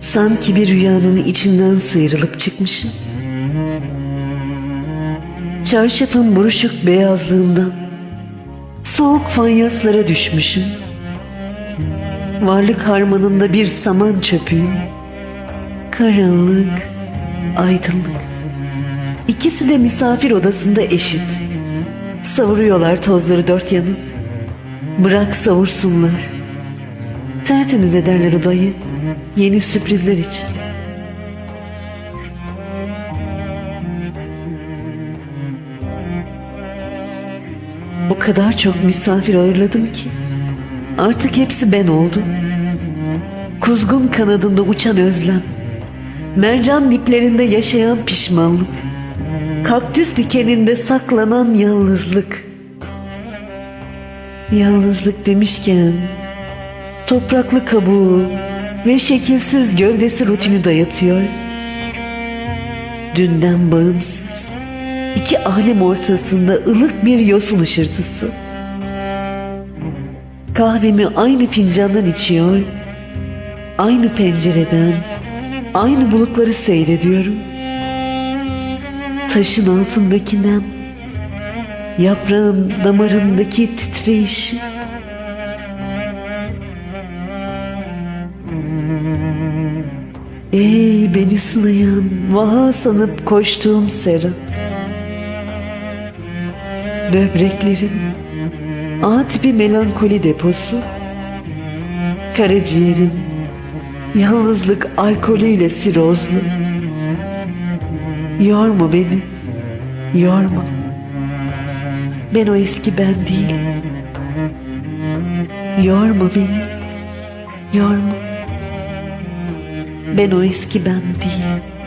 Sanki bir rüyanın içinden sıyrılıp çıkmışım. Çarşafın buruşuk beyazlığından soğuk fanyaslara düşmüşüm. Varlık harmanında bir saman çöpüyüm. Karanlık, aydınlık. İkisi de misafir odasında eşit. Savuruyorlar tozları dört yanı. Bırak savursunlar. Tertemiz ederler odayı. Yeni sürprizler için. O kadar çok misafir ağırladım ki. Artık hepsi ben oldum. Kuzgun kanadında uçan özlem. Mercan diplerinde yaşayan pişmanlık. Kaktüs dikeninde saklanan yalnızlık. Yalnızlık demişken topraklı kabuğu ve şekilsiz gövdesi rutini dayatıyor. Dünden bağımsız, iki alem ortasında ılık bir yosun ışırtısı. Kahvemi aynı fincandan içiyor, aynı pencereden, aynı bulutları seyrediyorum. Taşın altındaki nem, yaprağın damarındaki titreyişi, Ey beni sınayan, vaha sanıp koştuğum sera. Böbreklerim, A tipi melankoli deposu. Karaciğerim, yalnızlık alkolüyle sirozlu. Yorma beni, yorma. Ben o eski ben değilim. Yorma beni, yorma. Ben o eski ben değilim.